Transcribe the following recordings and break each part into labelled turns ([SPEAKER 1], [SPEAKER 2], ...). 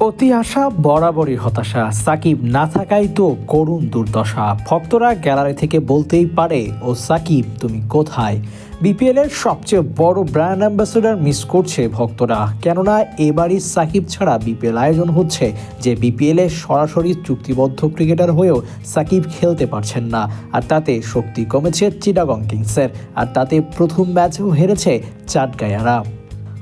[SPEAKER 1] অতি আশা, বরাবরই হতাশা। সাকিব না থাকাই তো করুণ দুর্দশা। ভক্তরা গ্যালারি থেকে বলতেই পারে, ও সাকিব, তুমি কোথায়? বিপিএল এর সবচেয়ে বড় ব্র্যান্ড অ্যাম্বাসেডর মিস করছে ভক্তরা। কেননা, এবারই সাকিব ছাড়া বিপিএল আয়োজন হচ্ছে যে বিপিএল সরাসরি চুক্তিবদ্ধ ক্রিকেটার হয়েও সাকিব খেলতে পারছেন না। আর তাতে শক্তি কমেছে চিটাগং কিংসের। আর তাতে প্রথম ম্যাচেও হেরেছে চাটগায়ারা।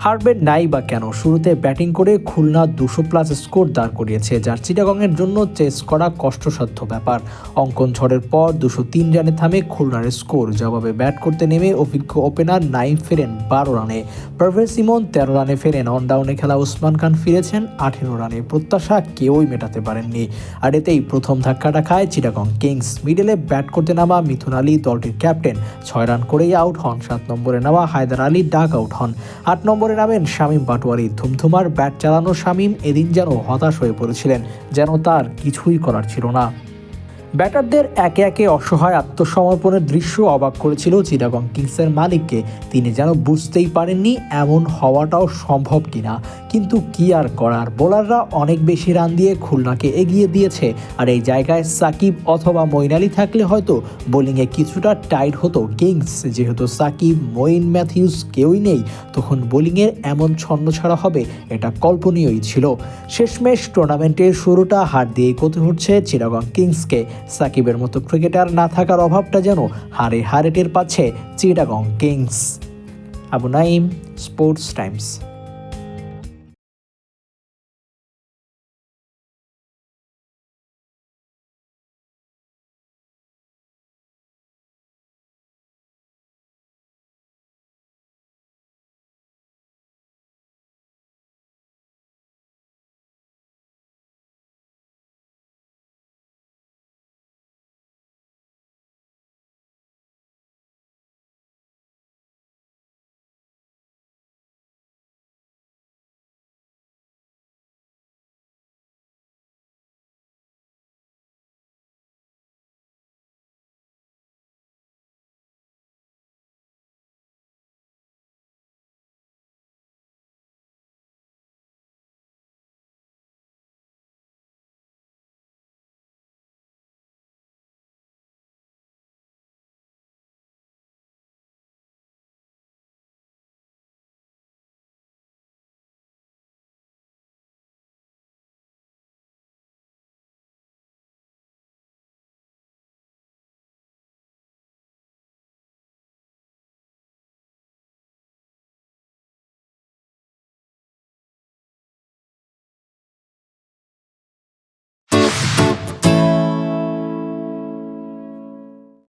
[SPEAKER 1] হারবেন নাই বা কেন? শুরুতে ব্যাটিং করে খুলনা দুশো প্লাস স্কোর দাঁড় করিয়েছে। যার চিটাগংয়ের জন্য চেস করা কষ্টসাধ্য ব্যাপার। অঙ্কন ঝড়ের পর দুশো তিন রানে থামে খুলনার স্কোর। জবাবে ব্যাট করতে নেমে অভিজ্ঞ ওপেনার নাইম ফেরেন বারো রানে। পারভেজ সিমন তেরো রানে ফেরেন। অন ডাউনে খেলা ওসমান খান ফিরেছেন আঠেরো রানে। প্রত্যাশা কেউই মেটাতে পারেননি। আর এতেই প্রথম ধাক্কাটা খায় চিটাগং কিংস। মিডলে ব্যাট করতে নামা মিথুন আলী দলটির ক্যাপ্টেন। ছয় রান করেই আউট হন। সাত নম্বরে নেওয়া হায়দার আলী ডাক আউট হন। আট নম্বরে নামেন শামীম পাটোয়ারি। ধুমধুমার ব্যাট চালানো শামীম এদিন যেন হতাশ হয়ে পড়েছিলেন, যেন তার কিছুই করার ছিল না। ব্যাটারদের একে একে অসহায় আত্মসমর্পণের দৃশ্য অবাক করেছিল চিটাগং কিংসের মালিককে। তিনি যেন বুঝতেই পারেননি এমন হওয়াটাও সম্ভব কিনা। কিন্তু কি আর করার? বোলাররা অনেক বেশি রান দিয়ে খুলনাকে এগিয়ে দিয়েছে। আর এই জায়গায় সাকিব অথবা মঈন আলী থাকলে হয়তো বোলিংয়ে কিছুটা টাইট হতো কিংস। যেহেতু সাকিব, মইন, ম্যাথিউস কেউই নেই, তখন বোলিংয়ের এমন ছন্ন ছাড়া হবে এটা কল্পনীয়ই ছিল। শেষমেশ টুর্নামেন্টের শুরুটা হার দিয়েই করতে হচ্ছে চিরাগং কিংসকে। সাকিবের মতো ক্রিকেটার না থাকার অভাবটা যেন হারে হারেটের পাচ্ছে Chittagong Kings. Abu Naim Sports Times.